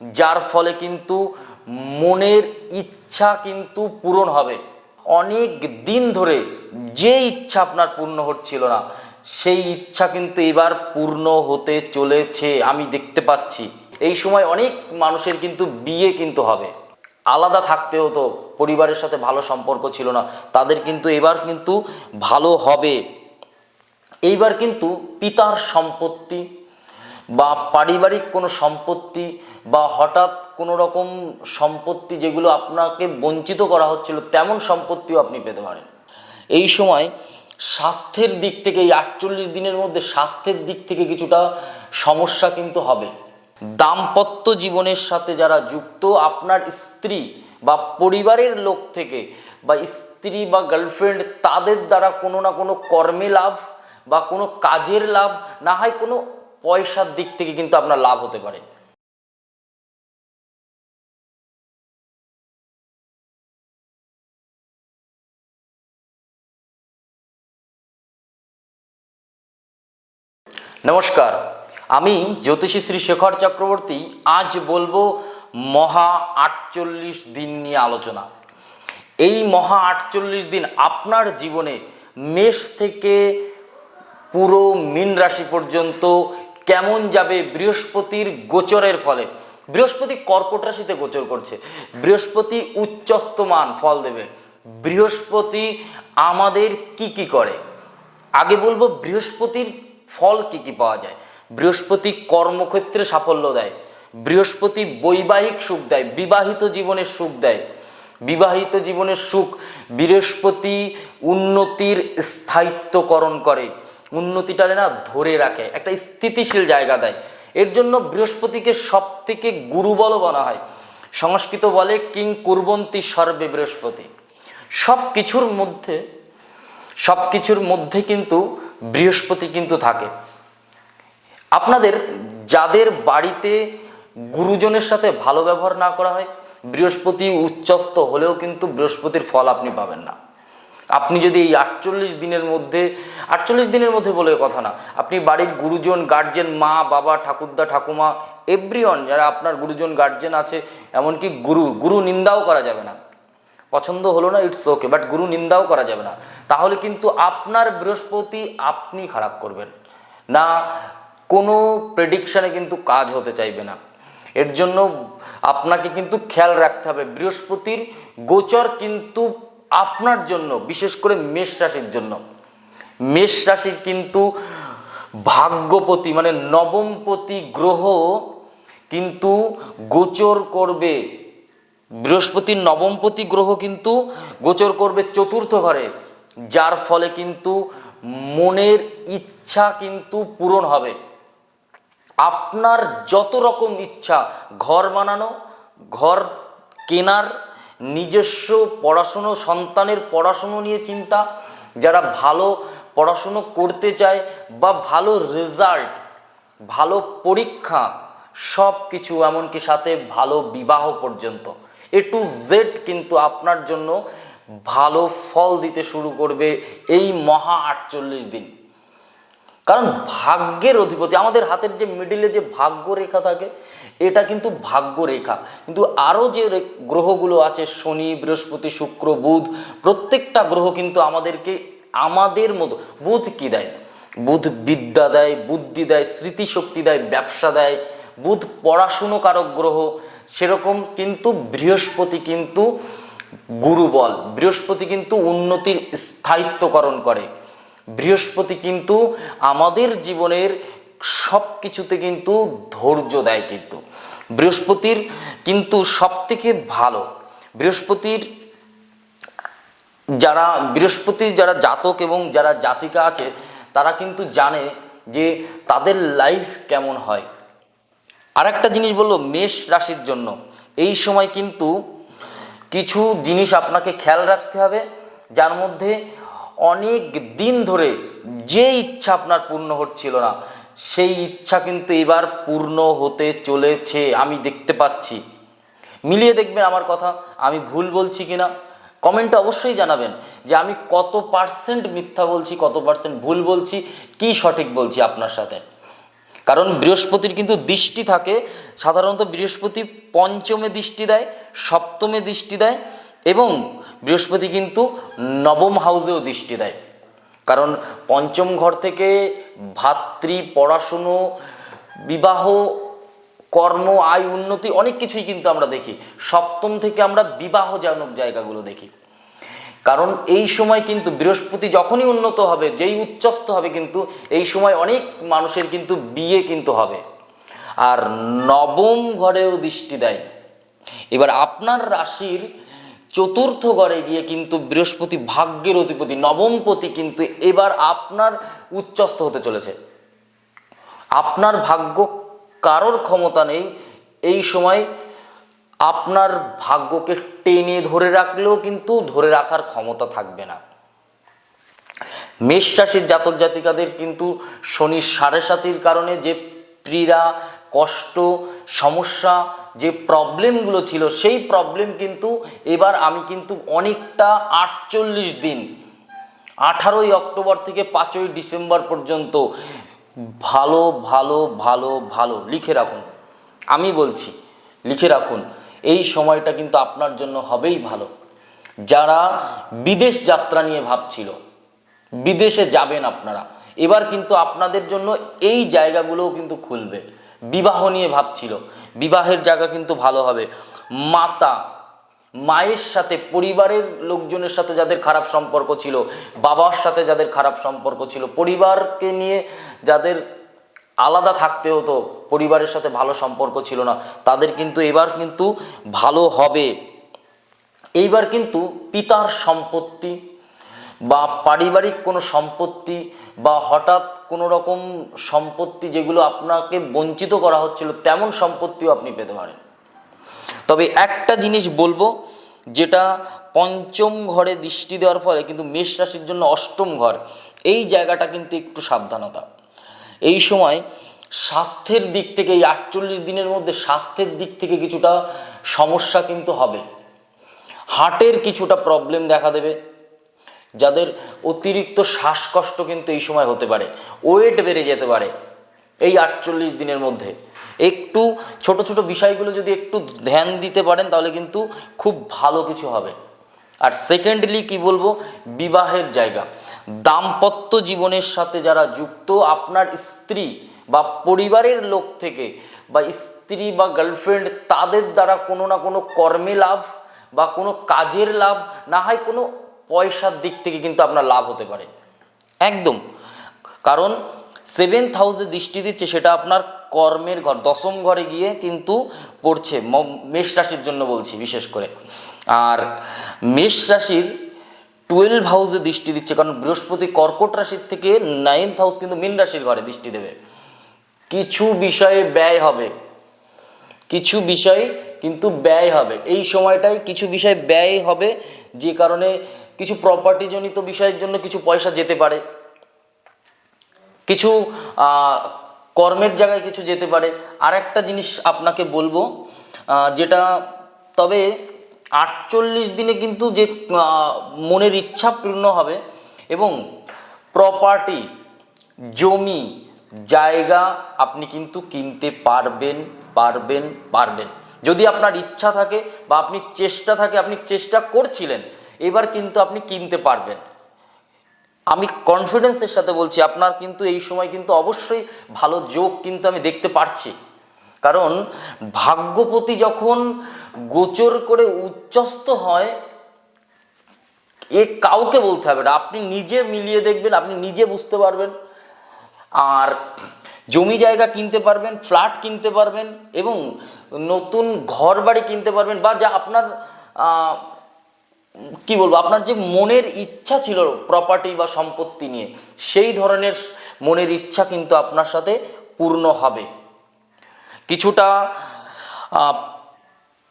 যার ফলে কিন্তু মনের ইচ্ছা কিন্তু পূরণ হবে। অনেক দিন ধরে যে ইচ্ছা আপনার পূর্ণ হচ্ছিল না, সেই ইচ্ছা কিন্তু এবার পূর্ণ হতে চলেছে, আমি দেখতে পাচ্ছি। এই সময় অনেক মানুষের কিন্তু বিয়ে কিন্তু হবে। আলাদা থাকতে হতো পরিবারের সাথে ভালো সম্পর্ক ছিল না, তাদের কিন্তু এবার কিন্তু ভালো হবে। এইবার কিন্তু পিতার সম্পত্তি বা পারিবারিক কোনো সম্পত্তি বা হঠাৎ কোনো রকম সম্পত্তি যেগুলো আপনাকে বঞ্চিত করা হচ্ছিল, তেমন সম্পত্তিও আপনি পেতে পারেন। এই সময় স্বাস্থ্যের দিক থেকে, এই আটচল্লিশ দিনের মধ্যে স্বাস্থ্যের দিক থেকে কিছুটা সমস্যা কিন্তু হবে। দাম্পত্য জীবনের সাথে যারা যুক্ত, আপনার স্ত্রী বা পরিবারের লোক থেকে বা স্ত্রী বা গার্লফ্রেন্ড তাদের দ্বারা কোনো না কোনো কর্মে লাভ বা কোনো কাজের লাভ, না হয় কোনো পয়সার দিক থেকে কিন্তু আপনার লাভ হতে পারে। নমস্কার, আমি জ্যোতিষী শ্রী শেখর চক্রবর্তী। আজ বলব মহা আটচল্লিশ দিন নিয়ে আলোচনা। এই মহা আটচল্লিশ দিন আপনার জীবনে মেষ থেকে পুরো মীন রাশি পর্যন্ত কেমন যাবে বৃহস্পতির গোচরের ফলে? বৃহস্পতি কর্কট রাশিতে গোচর করছে। বৃহস্পতি উচ্চস্তমান ফল দেবে। বৃহস্পতি আমাদের কি কি করে? আগে বলব বৃহস্পতির ফল কি কি পাওয়া যায়। বৃহস্পতি কর্মক্ষেত্রে সাফল্য দেয়। বৃহস্পতি বৈবাহিক সুখ দেয়, বিবাহিত জীবনের সুখ দেয়। বিবাহিত জীবনের সুখ বৃহস্পতি উন্নতির স্থায়িত্বকরণ করে। উন্নতিটারে না ধরে রাখে, একটা স্থিতিশীল জায়গা দেয়। এর জন্য বৃহস্পতিকে সব থেকে গুরুবল বলা হয়। সংস্কৃত বলে, কিং কুর্বন্তী সর্বে বৃহস্পতি। সব কিছুর মধ্যে সব কিছুর মধ্যে কিন্তু বৃহস্পতি কিন্তু থাকে। আপনাদের, যাদের বাড়িতে গুরুজনের সাথে ভালো ব্যবহার না করা হয়, বৃহস্পতি উচ্চস্ত হলেও কিন্তু বৃহস্পতির ফল আপনি পাবেন না। আপনি যদি এই আটচল্লিশ দিনের মধ্যে, আটচল্লিশ দিনের মধ্যে বলে কথা না, আপনি বাড়ির গুরুজন গার্জেন মা, বাবা, ঠাকুরদা, ঠাকুমা এভরিওয়ান যারা আপনার গুরুজন গার্জেন আছে, এমনকি গুরু গুরু নিন্দাও করা যাবে না। পছন্দ হলো না ইটস ওকে বাট গুরু নিন্দাও করা যাবে না। তাহলে কিন্তু আপনার বৃহস্পতি আপনি খারাপ করবেন না, কোনো প্রেডিকশানে কিন্তু কাজ হতে চাইবে না। এর জন্য আপনাকে কিন্তু খেয়াল রাখতে হবে, বৃহস্পতির গোচর কিন্তু আপনার জন্য, বিশেষ করে মেষ রাশির জন্য। মেষ রাশির কিন্তু ভাগ্যপতি মানে নবমপতি গ্রহ কিন্তু গোচর করবে। বৃহস্পতির নবমপতি গ্রহ কিন্তু গোচর করবে চতুর্থ ঘরে, যার ফলে কিন্তু মনের ইচ্ছা কিন্তু পূরণ হবে। আপনার যত রকম ইচ্ছা, ঘর বানানো, ঘর কেনার নিজস্ব পড়াশুনো, সন্তানের পড়াশুনো নিয়ে চিন্তা। যারা ভালো পড়াশুনো করতে চায় বা ভালো রেজাল্ট ভালো পরীক্ষা সব কিছু এমনকি সাথে ভালো বিবাহ পর্যন্ত। এ টু জেড কিন্তু আপনার জন্য ভালো ফল দিতে শুরু করবে এই মহা আটচল্লিশ দিন। কারণ ভাগ্যের অধিপতি, আমাদের হাতের যে মিডিলে যে ভাগ্য রেখা থাকে, এটা কিন্তু ভাগ্য রেখা কিন্তু আরও যে গ্রহগুলো আছে, শনি, বৃহস্পতি, শুক্র, বুধ, প্রত্যেকটা গ্রহ কিন্তু আমাদেরকে আমাদের মতো, বুধ কি দেয়? বুধ বিদ্যা দেয়, বুদ্ধি দেয়, স্মৃতিশক্তি দেয়, ব্যবসা দেয়। বুধ পড়াশুনো কারক গ্রহ, সেরকম কিন্তু বৃহস্পতি কিন্তু গুরুবল, বৃহস্পতি কিন্তু উন্নতির স্থায়িত্বকরণ করে। বৃহস্পতি কিন্তু আমাদের জীবনের সব কিছুতে কিন্তু ধৈর্য দেয় কিন্তু। বৃহস্পতির কিন্তু সব থেকে ভালো, বৃহস্পতির যারা বৃহস্পতির যারা জাতক এবং যারা জাতিকা আছে, তারা কিন্তু জানে যে তাদের লাইফ কেমন হয়। আর একটা জিনিস বলল, মেষ রাশির জন্য। এই সময় কিন্তু কিছু জিনিস আপনাকে খেয়াল রাখতে হবে, যার মধ্যে অনেক দিন ধরে যে ইচ্ছা আপনার পূর্ণ হচ্ছিল না, সেই ইচ্ছা কিন্তু এবার পূর্ণ হতে চলেছে, আমি দেখতে পাচ্ছি। মিলিয়ে দেখবেন আমার কথা, আমি ভুল বলছি কিনা? কমেন্টে অবশ্যই জানাবেন যে আমি কত পার্সেন্ট মিথ্যা বলছি, কত পার্সেন্ট ভুল বলছি, কি সঠিক বলছি আপনার সাথে। কারণ বৃহস্পতির কিন্তু দৃষ্টি থাকে, সাধারণত বৃহস্পতি পঞ্চমে দৃষ্টি দেয়, সপ্তমে দৃষ্টি দেয় এবং বৃহস্পতি কিন্তু নবম হাউসেও দৃষ্টি দেয়। কারণ পঞ্চম ঘর থেকে ভাতৃ, পড়াশুনো, বিবাহ, কর্ম, আয়, উন্নতি অনেক কিছুই কিন্তু আমরা দেখি। সপ্তম থেকে আমরা বিবাহজনক জায়গাগুলো দেখি। কারণ এই সময় কিন্তু বৃহস্পতি যখনই উন্নত হবে, যেই উচ্চস্থ হবে কিন্তু এই সময় অনেক মানুষের কিন্তু বিয়ে কিন্তু হবে। আর নবম ঘরেও দৃষ্টি দেয়। এবার আপনার রাশির চতুর্থ গড়ে গিয়ে কিন্তু বৃহস্পতি ভাগ্যের অধিপতি, নবমপতি কিন্তু এবার আপনার উচ্চস্থ হতে চলেছে। আপনার ভাগ্য কারোর ক্ষমতা নেই। এই সময় আপনার ভাগ্যকে টেনে ধরে রাখলেও কিন্তু ধরে রাখার ক্ষমতা থাকবে না। মেষ রাশির জাতক জাতিকাদের কিন্তু শনির সাড়ে সাতির কারণে যে পীড়া, কষ্ট, সমস্যা যে প্রবলেমগুলো ছিল, সেই প্রবলেম কিন্তু এবার আমি কিন্তু অনেকটা আটচল্লিশ দিন, আঠারোই অক্টোবর থেকে পাঁচই ডিসেম্বর পর্যন্ত ভালো ভালো ভালো ভালো লিখে রাখুন। আমি বলছি, লিখে রাখুন। এই সময়টা কিন্তু আপনার জন্য হবেই ভালো। যারা বিদেশ যাত্রা নিয়ে ভাবছিল, বিদেশে যাবেন আপনারা, এবার কিন্তু আপনাদের জন্য এই জায়গাগুলোও কিন্তু খুলবে। বিবাহ নিয়ে ভাবছিল। বিবাহের জায়গা কিন্তু ভালো হবে। মাতা, মায়ের সাথে পরিবারের লোকজনের সাথে যাদের খারাপ সম্পর্ক ছিল, বাবার সাথে যাদের খারাপ সম্পর্ক ছিল, পরিবারকে নিয়ে যাদের আলাদা থাকতে হতো, পরিবারের সাথে ভালো সম্পর্ক ছিল না, তাদের কিন্তু এবার কিন্তু ভালো হবে। এইবার কিন্তু পিতার সম্পত্তি বা পারিবারিক কোনো সম্পত্তি বা হঠাৎ কোনো রকম সম্পত্তি যেগুলো আপনাকে বঞ্চিত করা হচ্ছিল, তেমন সম্পত্তিও আপনি পেতে পারেন। তবে একটা জিনিস বলব, যেটা পঞ্চম ঘরে দৃষ্টি দেওয়ার ফলে কিন্তু মেষ রাশির জন্য অষ্টম ঘর, এই জায়গাটা কিন্তু একটু সাবধানতা। এই সময় স্বাস্থ্যের দিক থেকে, এই আটচল্লিশ দিনের মধ্যে স্বাস্থ্যের দিক থেকে কিছুটা সমস্যা কিন্তু হবে। হার্টের কিছুটা প্রবলেম দেখা দেবে যাদের অতিরিক্ত শ্বাসকষ্ট কিন্তু এই সময় হতে পারে, ওয়েট বেড়ে যেতে পারে এই আটচল্লিশ দিনের মধ্যে। একটু ছোট ছোট বিষয়গুলো যদি একটু ধ্যান দিতে পারেন, তাহলে কিন্তু খুব ভালো কিছু হবে। আর সেকেন্ডলি কি বলব? বিবাহের জায়গা। দাম্পত্য জীবনের সাথে যারা যুক্ত, আপনার স্ত্রী বা পরিবারের লোক থেকে বা স্ত্রী বা গার্লফ্রেন্ড তাদের দ্বারা কোনো না কোনো কর্মে লাভ বা কোনো কাজের লাভ, না হয় কোনো পয়সার দিক থেকে কিন্তু আপনার লাভ হতে পারে। একদম। কারণ সেভেন্থ হাউসে দৃষ্টি দিচ্ছে সেটা আপনার কর্মের ঘর, দশম ঘরে গিয়ে কিন্তু পড়ছে মেষ রাশির জন্য বলছি বিশেষ করে। আর মেষ রাশির টুয়েলভ হাউসে দৃষ্টি দিচ্ছে কারণ বৃহস্পতি কর্কট রাশির থেকে নাইন্থ হাউস কিন্তু মীন রাশির ঘরে দৃষ্টি দেবে। কিছু বিষয়ে ব্যয় হবে। কিছু বিষয় কিন্তু ব্যয় হবে। এই সময়টাই কিছু বিষয় ব্যয় হবে, যে কারণে কিছু প্রপার্টি জনিত বিষয়ের জন্য কিছু পয়সা যেতে পারে। কিছু কর্মের জায়গায় কিছু যেতে পারে। আর একটা জিনিস আপনাকে বলব যেটা, তবে আটচল্লিশ দিনে কিন্তু যে মনের ইচ্ছা পূর্ণ হবে এবং প্রপার্টি জমি, জায়গা আপনি কিন্তু কিনতে পারবেন পারবেন পারবেন। যদি আপনার ইচ্ছা থাকে বা আপনি চেষ্টা থাকে, আপনি চেষ্টা করছিলেন, এবার কিন্তু আপনি কিনতে পারবেন। আমি কনফিডেন্সের সাথে বলছি, আপনার কিন্তু এই সময় কিন্তু অবশ্যই ভালো যোগ কিন্তু আমি দেখতে পারছি। কারণ ভাগ্যপতি যখন গোচর করে উচ্চস্থ হয়, এ কাউকে বলতে হবে না। আপনি নিজে মিলিয়ে দেখবেন, আপনি নিজে বুঝতে পারবেন। আর জমি জায়গা কিনতে পারবেন, ফ্ল্যাট কিনতে পারবেন এবং নতুন ঘর বাড়ি কিনতে পারবেন বা যা আপনার কি বলব, আপনার যে মনের ইচ্ছা ছিল প্রপার্টি বা সম্পত্তি নিয়ে, সেই ধরনের মনের ইচ্ছা কিন্তু আপনার সাথে পূর্ণ হবে। কিছুটা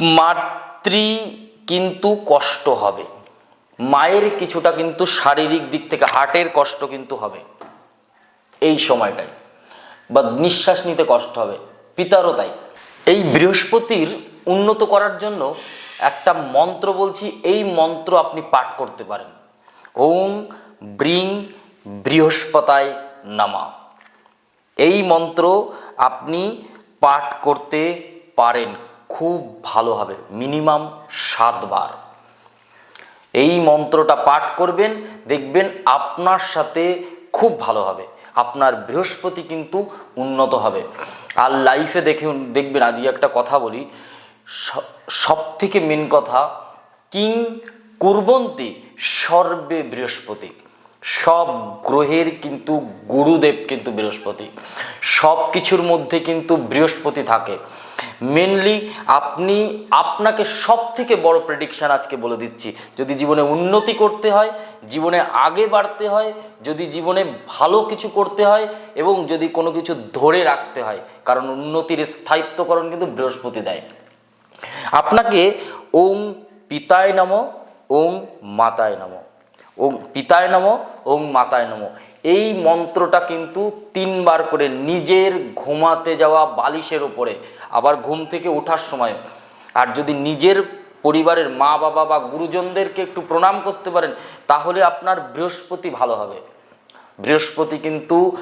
মাতৃ কিন্তু কষ্ট হবে। মায়ের কিছুটা কিন্তু শারীরিক দিক থেকে হার্টের কষ্ট কিন্তু হবে। এই সময়টায়। বা নিঃশ্বাস নিতে কষ্ট হবে। পিতারও তাই। এই বৃহস্পতির উন্নত করার জন্য একটা মন্ত্র বলছি, এই মন্ত্র আপনি পাঠ করতে পারেন। ওম ব্রিং বৃহস্পতায় নামা। এই মন্ত্র আপনি পাঠ করতে পারেন, খুব ভালো হবে, মিনিমাম সাতবার। এই মন্ত্রটা পাঠ করবেন, দেখবেন আপনার সাথে খুব ভালো হবে, আপনার বৃহস্পতি কিন্তু উন্নত হবে। আর লাইফে দেখে দেখবেন আজকে একটা কথা বলি। সব থেকে মেন কথা, কিং কুরবন্তি সর্বে বৃহস্পতি। সব গ্রহের কিন্তু গুরুদেব কিন্তু বৃহস্পতি। সব কিছুর মধ্যে কিন্তু বৃহস্পতি থাকে। মেনলি আপনি, আপনাকে সব থেকে বড় প্রেডিকশান আজকে বলে দিচ্ছি। যদি জীবনে উন্নতি করতে হয়, জীবনে আগে বাড়তে হয়, যদি জীবনে ভালো কিছু করতে হয় এবং যদি কোনো কিছু ধরে রাখতে হয়, কারণ উন্নতির স্থায়িত্বকরণ কিন্তু বৃহস্পতি দেয়। আপনাকে ওম পিতায় নম, ওম মাতায় নম। ওম পিতায় নম, ওম মাতায় নম। এই মন্ত্রটা কিন্তু তিনবার করে নিজের ঘুমাতে যাওয়া বালিশের ওপরে আবার ঘুম থেকে ওঠার সময়। আর যদি নিজের পরিবারের মা বাবা বা গুরুজনদেরকে একটু প্রণাম করতে পারেন, তাহলে আপনার বৃহস্পতি ভালো হবে। বৃহস্পতি কিন্তু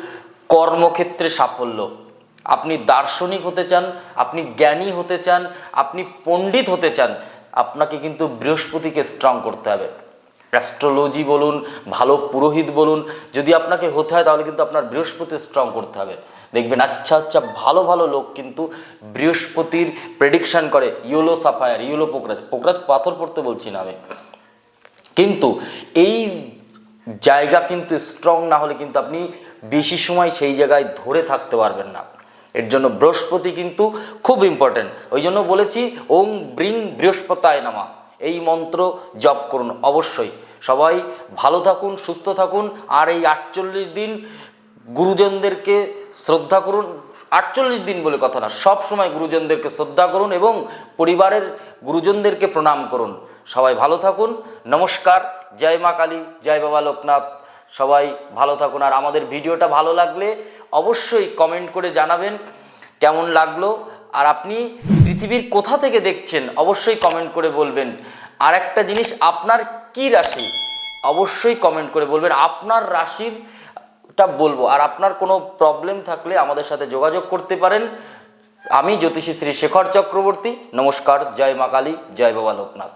কর্মক্ষেত্রে সাফল্য। আপনি দার্শনিক হতে চান, আপনি জ্ঞানী হতে চান, আপনি পণ্ডিত হতে চান, আপনাকে কিন্তু বৃহস্পতিকে স্ট্রং করতে হবে। অ্যাস্ট্রোলজি বলুন, ভালো পুরোহিত বলুন, যদি আপনাকে হতে হয় তাহলে কিন্তু আপনার বৃহস্পতি স্ট্রং করতে হবে। দেখবেন আচ্ছা আচ্ছা ভালো ভালো লোক কিন্তু বৃহস্পতির প্রেডিকশন করে। ইউলো সাফায়ার ইউলো পোকরাজ পোকরাজ পাথর পড়তে বলছি না আমি। কিন্তু এই জায়গা কিন্তু স্ট্রং না হলে কিন্তু আপনি বেশি সময় সেই জায়গায় ধরে থাকতে পারবেন না। এর জন্য বৃহস্পতি কিন্তু খুব ইম্পর্টেন্ট ওই জন্য বলেছি, ওং ব্রিং বৃহস্পতায় নামা। এই মন্ত্র জপ করুন। অবশ্যই। সবাই ভালো থাকুন, সুস্থ থাকুন। আর এই আটচল্লিশ দিন গুরুজনদেরকে শ্রদ্ধা করুন। আটচল্লিশ দিন বলে কথা না, সব সময় গুরুজনদেরকে শ্রদ্ধা করুন এবং পরিবারের গুরুজনদেরকে প্রণাম করুন। সবাই ভালো থাকুন। নমস্কার। জয় মা কালী, জয় বাবা লোকনাথ। সবাই ভালো থাকুন। আর আমাদের ভিডিওটা ভালো লাগলে অবশ্যই কমেন্ট করে জানাবেন কেমন লাগল। আর আপনি পৃথিবীর কোথা থেকে দেখছেন, অবশ্যই কমেন্ট করে বলবেন। আর একটা জিনিস, আপনার কি রাশি? অবশ্যই কমেন্ট করে বলবেন। আপনার রাশির টা বলব। আর আপনার কোনো প্রবলেম থাকলে আমাদের সাথে যোগাযোগ করতে পারেন। আমি জ্যোতিষী শ্রী শেখর চক্রবর্তী। নমস্কার। জয় মা কালী। জয় বাবা লোকনাথ।